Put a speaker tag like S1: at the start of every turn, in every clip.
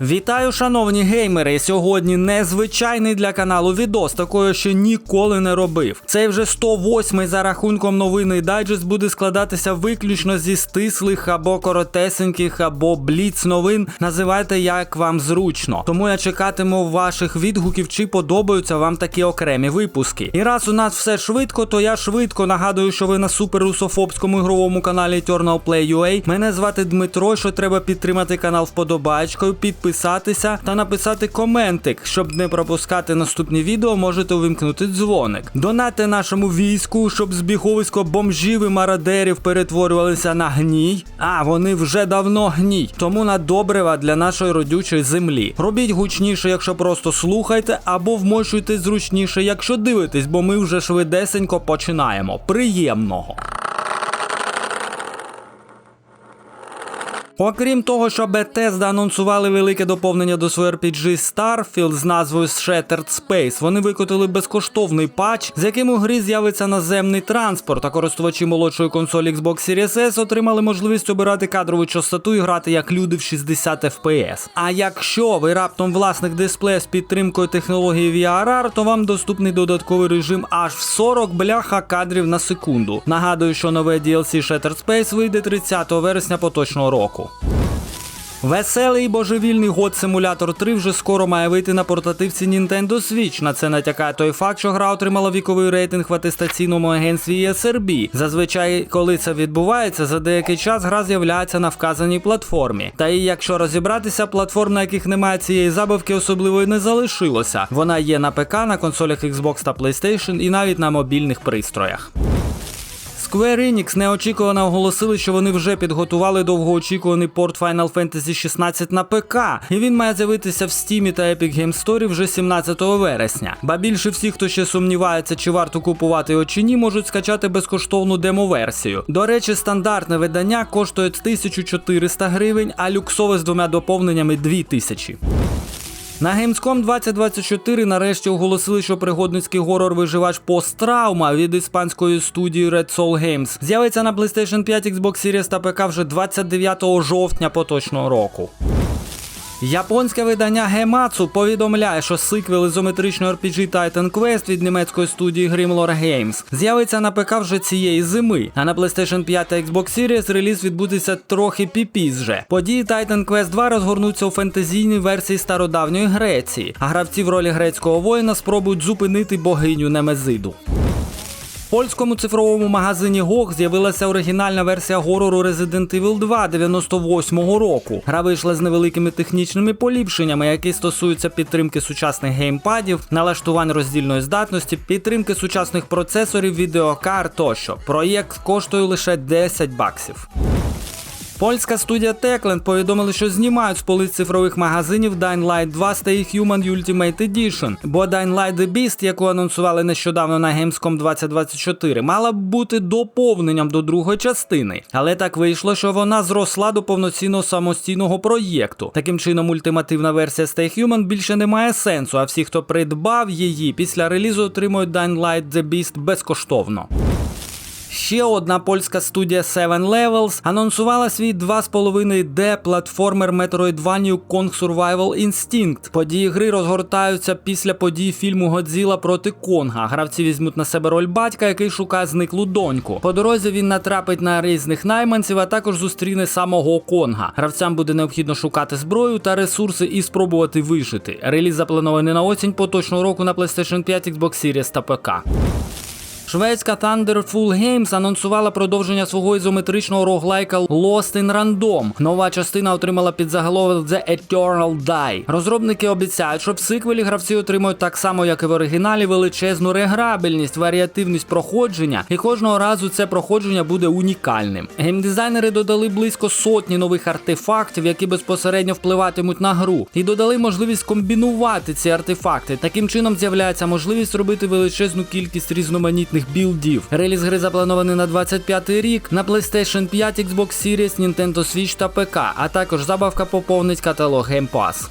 S1: Вітаю, шановні геймери! Сьогодні незвичайний для каналу відос, такого ще ніколи не робив. Цей вже 108-й за рахунком новинний дайджест буде складатися виключно зі стислих або коротесеньких, або бліц новин. Називайте як вам зручно. Тому я чекатиму ваших відгуків, чи подобаються вам такі окремі випуски. І раз у нас все швидко, то я швидко нагадую, що ви на суперрусофобському ігровому каналі Eternal Play UA. Мене звати Дмитро. Що треба підтримати канал вподобайкою, підписатися та написати коментик. Щоб не пропускати наступні відео, можете увімкнути дзвоник. Донати нашому війську, щоб збіговисько бомжів і мародерів перетворювалися на гній. А вони вже давно гній, тому на добрива для нашої родючої землі. Робіть гучніше, якщо просто слухайте, або вмощуйте зручніше, якщо дивитесь, бо ми вже швидесенько починаємо. Приємного! Окрім того, що Bethesda анонсували велике доповнення до своєї RPG Starfield з назвою Shattered Space, вони викотили безкоштовний патч, з яким у грі з'явиться наземний транспорт, а користувачі молодшої консолі Xbox Series S отримали можливість обирати кадрову частоту і грати як люди в 60 FPS. А якщо ви раптом власник дисплея з підтримкою технології VRR, то вам доступний додатковий режим аж в 40 бляха кадрів на секунду. Нагадую, що нове DLC Shattered Space вийде 30 вересня поточного року. Веселий божевільний год Симулятор 3 вже скоро має вийти на портативці Nintendo Switch. На це натякає той факт, що гра отримала віковий рейтинг в атестаційному агентстві ESRB. Зазвичай, коли це відбувається, за деякий час гра з'являється на вказаній платформі. Та і якщо розібратися, платформ, на яких немає цієї забавки, особливо й не залишилося. Вона є на ПК, на консолях Xbox та PlayStation і навіть на мобільних пристроях. Square Enix неочікувано оголосили, що вони вже підготували довгоочікуваний порт Final Fantasy 16 на ПК, і він має з'явитися в Steam та Epic Games Store вже 17 вересня. Ба більше всі, хто ще сумнівається, чи варто купувати його чи ні, можуть скачати безкоштовну демо-версію. До речі, стандартне видання коштує 1400 гривень, а люксове з двома доповненнями 2000. На Gamescom 2024 нарешті оголосили, що пригодницький горор виживач посттравма від іспанської студії Red Soul Games з'явиться на PlayStation 5, Xbox Series та ПК вже 29 жовтня поточного року. Японське видання Гемацу повідомляє, що сиквел ізометричної RPG Titan Quest від німецької студії Grimlore Games з'явиться на ПК вже цієї зими, а на PlayStation 5 та Xbox Series реліз відбудеться трохи піпізже. Події Titan Quest 2 розгорнуться у фентезійній версії стародавньої Греції, а гравці в ролі грецького воїна спробують зупинити богиню Немезиду. В польському цифровому магазині GOG з'явилася оригінальна версія горору Resident Evil 2 98-го року. Гра вийшла з невеликими технічними поліпшеннями, які стосуються підтримки сучасних геймпадів, налаштувань роздільної здатності, підтримки сучасних процесорів, відеокар тощо. Проєкт коштує лише 10 баксів. Польська студія Techland повідомили, що знімають з полиць цифрових магазинів Dying Light 2 Stay Human Ultimate Edition, бо Dying Light The Beast, яку анонсували нещодавно на Gamescom 2024, мала б бути доповненням до другої частини. Але так вийшло, що вона зросла до повноцінного самостійного проєкту. Таким чином, ультимативна версія Stay Human більше не має сенсу, а всі, хто придбав її, після релізу отримують Dying Light The Beast безкоштовно. Ще одна польська студія Seven Levels анонсувала свій 2,5D платформер Metroidvania Kong Survival Instinct. Події гри розгортаються після подій фільму Годзіла проти Конга. Гравці візьмуть на себе роль батька, який шукає зниклу доньку. По дорозі він натрапить на різних найманців, а також зустріне самого Конга. Гравцям буде необхідно шукати зброю та ресурси і спробувати вижити. Реліз запланований на осінь поточного року на PlayStation 5, Xbox Series та ПК. Шведська Thunderful Games анонсувала продовження свого ізометричного роглайка Lost in Random. Нова частина отримала під заголовок The Eternal Die. Розробники обіцяють, що в сиквелі гравці отримують так само, як і в оригіналі, величезну реграбельність, варіативність проходження, і кожного разу це проходження буде унікальним. Геймдизайнери додали близько сотні нових артефактів, які безпосередньо впливатимуть на гру, і додали можливість комбінувати ці артефакти. Таким чином з'являється можливість робити величезну кількість різноманітних білдів. Реліз гри запланований на 25 рік на PlayStation 5, Xbox Series, Nintendo Switch та ПК, а також забавка поповнить каталог Game Pass.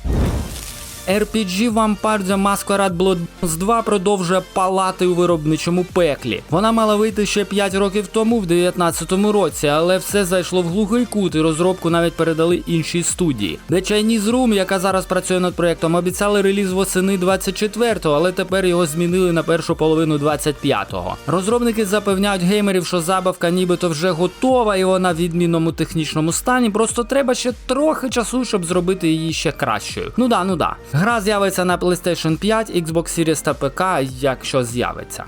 S1: RPG Vampire The Masquerade Bloodborne 2 продовжує палати у виробничому пеклі. Вона мала вийти ще 5 років тому, в 19-му році, але все зайшло в глухий кут і розробку навіть передали іншій студії. The Chinese Room, яка зараз працює над проєктом, обіцяли реліз восени 24-го, але тепер його змінили на першу половину 25-го. Розробники запевняють геймерів, що забавка нібито вже готова і вона в відмінному технічному стані. Просто треба ще трохи часу, щоб зробити її ще кращою. Ну да, ну да. Гра з'явиться на PlayStation 5, Xbox Series та ПК, якщо з'явиться.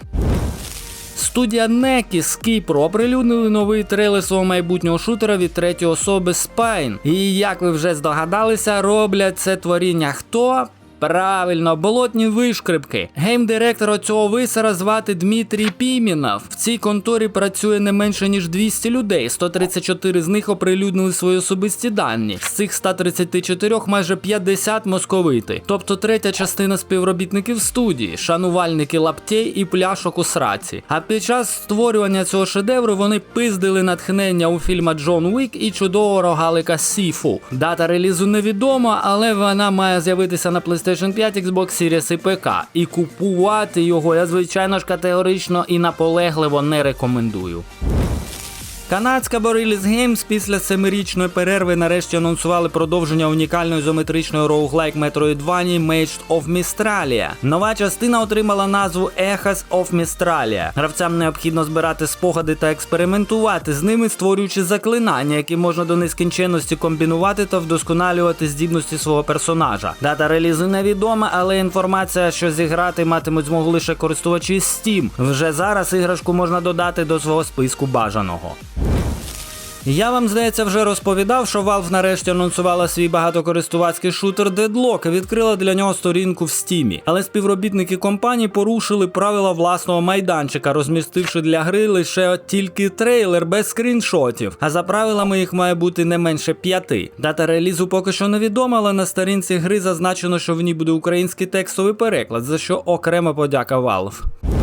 S1: Студія Некі з Кіпру оприлюднили новий трейлер свого майбутнього шутера від третьої особи Spine. І як ви вже здогадалися, роблять це творіння хто? Правильно, болотні вишкрипки. Геймдиректора цього висера звати Дмитрій Пімінов. В цій конторі працює не менше ніж 200 людей. 134 з них оприлюднили свої особисті дані. З цих 134 майже 50 московити. Тобто третя частина співробітників студії, шанувальники лаптей і пляшок у сраці. А під час створювання цього шедевру вони пиздили натхнення у фільма Джон Уік і чудового рогалика Сіфу. Дата релізу невідома, але вона має з'явитися на PlayStation 5, Xbox Series і ПК. І купувати його я звичайно ж категорично і наполегливо не рекомендую. Канадська Borillus Games після семирічної перерви нарешті анонсували продовження унікальної ізометричної роуглайк Metroidvania Mage of Mistralia. Нова частина отримала назву Echoes of Mistralia. Гравцям необхідно збирати спогади та експериментувати з ними, створюючи заклинання, які можна до нескінченності комбінувати та вдосконалювати здібності свого персонажа. Дата релізу невідома, але інформація, що зіграти матимуть змогу лише користувачі Steam. Вже зараз іграшку можна додати до свого списку бажаного. Я вам здається вже розповідав, що Valve нарешті анонсувала свій багатокористувацький шутер Deadlock і відкрила для нього сторінку в стімі. Але співробітники компанії порушили правила власного майданчика, розмістивши для гри лише тільки трейлер без скріншотів. А за правилами їх має бути не менше п'яти. Дата релізу поки що невідома, але на сторінці гри зазначено, що в ній буде український текстовий переклад, за що окрема подяка Valve.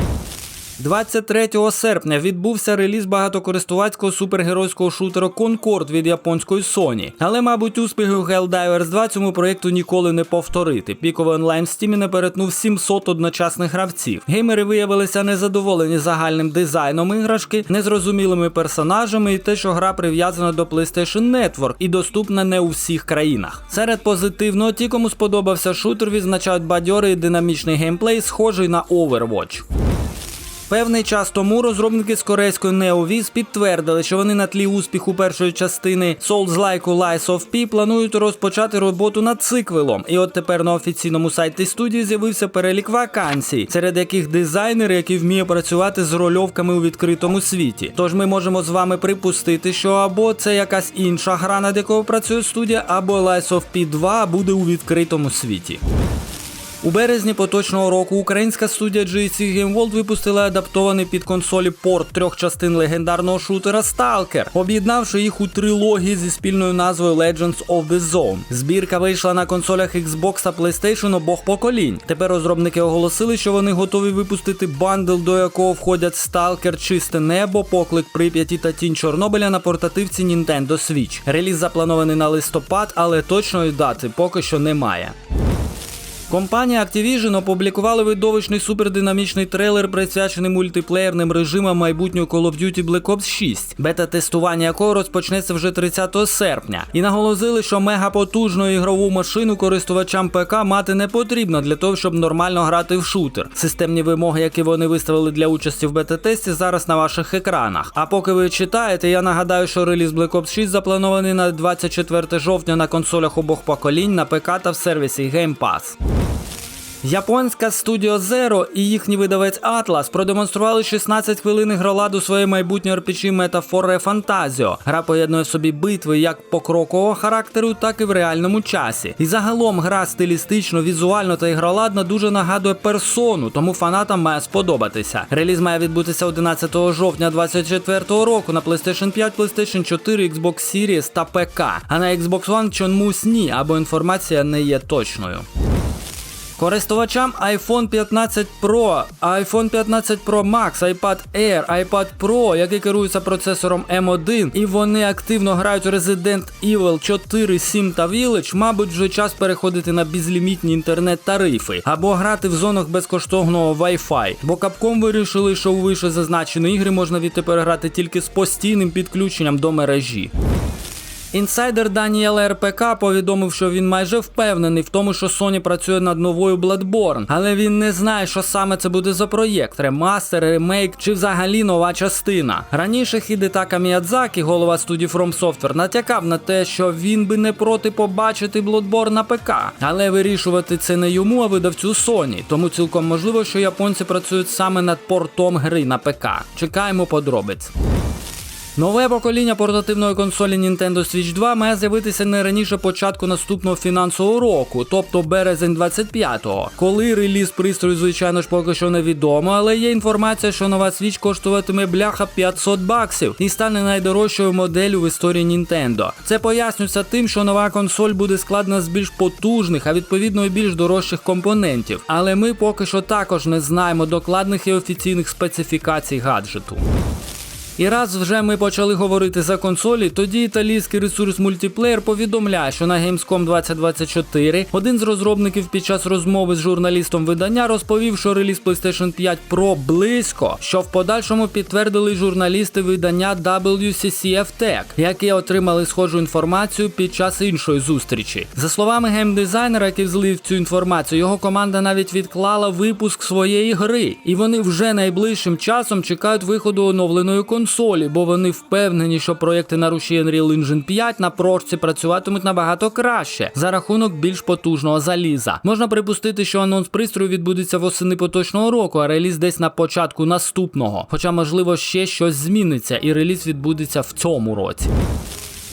S1: 23 серпня відбувся реліз багатокористувацького супергеройського шутера Concord від японської Sony. Але, мабуть, успіху Helldivers 2 цьому проєкту ніколи не повторити. Піковий онлайн в стімі не перетнув 700 одночасних гравців. Геймери виявилися незадоволені загальним дизайном іграшки, незрозумілими персонажами і те, що гра прив'язана до PlayStation Network і доступна не у всіх країнах. Серед позитивного, ті, кому сподобався шутер, відзначають бадьорий і динамічний геймплей, схожий на Overwatch. Певний час тому розробники з корейської NeoVis підтвердили, що вони на тлі успіху першої частини Souls-like Lies of P планують розпочати роботу над циквелом. І от тепер на офіційному сайті студії з'явився перелік вакансій, серед яких дизайнер, який вміє працювати з рольовками у відкритому світі. Тож ми можемо з вами припустити, що або це якась інша гра, над якою працює студія, або Lies of P 2 буде у відкритому світі. У березні поточного року українська студія GSC Game World випустила адаптований під консолі порт трьох частин легендарного шутера Stalker, об'єднавши їх у трилогії зі спільною назвою Legends of the Zone. Збірка вийшла на консолях Xbox та PlayStation обох поколінь. Тепер розробники оголосили, що вони готові випустити бандл, до якого входять Stalker, Чисте Небо, Поклик Прип'яті та Тінь Чорнобиля на портативці Nintendo Switch. Реліз запланований на листопад, але точної дати поки що немає. Компанія Activision опублікувала видовищний супердинамічний трейлер, присвячений мультиплеєрним режимам майбутнього Call of Duty Black Ops 6, бета-тестування якого розпочнеться вже 30 серпня. І наголосили, що мегапотужну ігрову машину користувачам ПК мати не потрібно для того, щоб нормально грати в шутер. Системні вимоги, які вони виставили для участі в бета-тесті, зараз на ваших екранах. А поки ви читаєте, я нагадаю, що реліз Black Ops 6 запланований на 24 жовтня на консолях обох поколінь, на ПК та в сервісі Game Pass. Японська Studio Zero і їхній видавець Atlas продемонстрували 16 хвилин ігроладу своєї майбутньої RPG Metaphor Fantasio. Гра поєднує в собі битви як покрокового характеру, так і в реальному часі. І загалом гра стилістично, візуально та ігроладно дуже нагадує персону, тому фанатам має сподобатися. Реліз має відбутися 11 жовтня 2024 року на PlayStation 5, PlayStation 4, Xbox Series та ПК. А на Xbox One чомусь ні, або інформація не є точною. Користувачам iPhone 15 Pro, iPhone 15 Pro Max, iPad Air, iPad Pro, які керуються процесором M1, і вони активно грають Resident Evil 4, 7 та Village, мабуть, вже час переходити на безлімітні інтернет-тарифи або грати в зонах безкоштовного Wi-Fi. Бо Capcom вирішили, що у вище зазначені ігри можна відтепер грати тільки з постійним підключенням до мережі. Інсайдер Даніел РПК повідомив, що він майже впевнений в тому, що Sony працює над новою Bloodborne, але він не знає, що саме це буде за проєкт: ремастер, ремейк чи взагалі нова частина. Раніше Хідетака Міядзакі, голова студії From Software, натякав на те, що він би не проти побачити Bloodborne на ПК, але вирішувати це не йому, а видавцю Sony. Тому цілком можливо, що японці працюють саме над портом гри на ПК. Чекаємо подробиць. Нове покоління портативної консолі Nintendo Switch 2 має з'явитися не раніше початку наступного фінансового року, тобто березень 25-го. Коли реліз пристрою, звичайно ж, поки що невідомо, але є інформація, що нова Switch коштуватиме бляха 500 баксів і стане найдорожчою моделлю в історії Nintendo. Це пояснюється тим, що нова консоль буде складена з більш потужних, а відповідно і більш дорожчих компонентів. Але ми поки що також не знаємо докладних і офіційних специфікацій гаджету. І раз вже ми почали говорити за консолі, тоді італійський ресурс мультиплеєр повідомляє, що на Gamescom 2024 один з розробників під час розмови з журналістом видання розповів, що реліз PlayStation 5 Pro близько, що в подальшому підтвердили журналісти видання WCCF Tech, які отримали схожу інформацію під час іншої зустрічі. За словами геймдизайнера, який злив цю інформацію, його команда навіть відклала випуск своєї гри, і вони вже найближчим часом чекають виходу оновленої консолі консолі, бо вони впевнені, що проекти на руші Unreal Engine 5 на прошці працюватимуть набагато краще за рахунок більш потужного заліза. Можна припустити, що анонс пристрою відбудеться восени поточного року, а реліз десь на початку наступного. Хоча, можливо, ще щось зміниться, і реліз відбудеться в цьому році.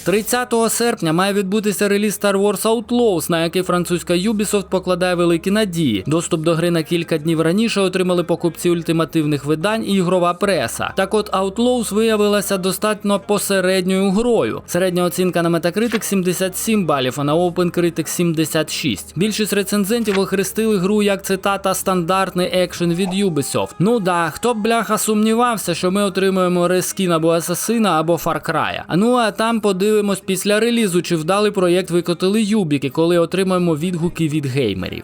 S1: 30 серпня має відбутися реліз Star Wars Outlaws, на який французька Ubisoft покладає великі надії. Доступ до гри на кілька днів раніше отримали покупці ультимативних видань і ігрова преса. Так от Outlaws виявилася достатньо посередньою грою. Середня оцінка на Metacritic 77 балів, а на OpenCritic 76. Більшість рецензентів охрестили гру як цитата стандартний екшен від Ubisoft. Ну да, хто б бляха сумнівався, що ми отримуємо рескін або Асасина, або Far Cry. А ну а там подивимося Подивимось після релізу, чи вдалий проєкт викотили юбіки, коли отримаємо відгуки від геймерів.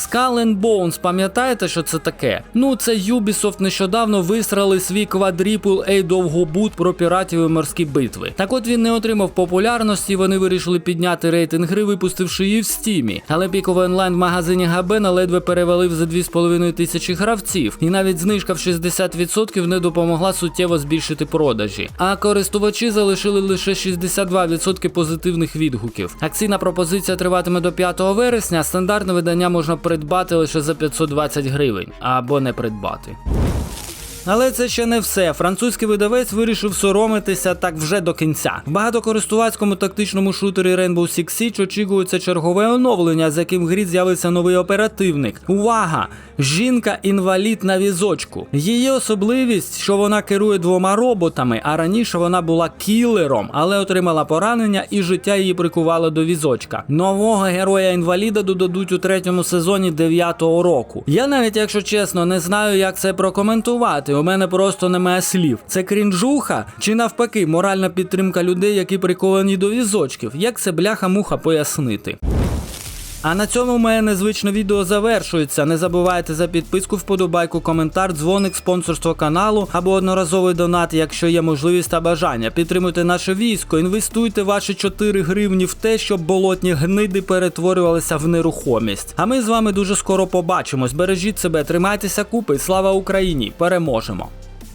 S1: Skull and Bones, пам'ятаєте, що це таке? Ну, це Ubisoft нещодавно висрали свій квадріпл A довгобут про піратів і морські битви. Так от він не отримав популярності, вони вирішили підняти рейтинг гри, випустивши її в стімі. Але піковий онлайн в магазині Габена ледве перевалив за 2,5 тисячі гравців, і навіть знижка в 60% не допомогла суттєво збільшити продажі. А користувачі залишили лише 62% позитивних відгуків. Акційна пропозиція триватиме до 5 вересня, стандартне видання можна придбати лише за 520 гривень або не придбати. Але це ще не все. Французький видавець вирішив соромитися так вже до кінця. В багатокористувацькому тактичному шутері Rainbow Six Siege очікується чергове оновлення, з яким в грі з'явиться новий оперативник. Увага! Жінка-інвалід на візочку. Її особливість, що вона керує двома роботами, а раніше вона була кілером, але отримала поранення і життя її прикувало до візочка. Нового героя-інваліда додадуть у третьому сезоні 9-го року. Я навіть, якщо чесно, не знаю, як це прокоментувати. У мене просто немає слів. Це крінжуха чи навпаки моральна підтримка людей, які приковані до візочків. Як це бляха-муха пояснити? А на цьому моє незвичне відео завершується. Не забувайте за підписку, вподобайку, коментар, дзвоник, спонсорство каналу або одноразовий донат, якщо є можливість та бажання. Підтримуйте наше військо, інвестуйте ваші 4 гривні в те, щоб болотні гниди перетворювалися в нерухомість. А ми з вами дуже скоро побачимось. Бережіть себе, тримайтеся купи. Слава Україні! Переможемо!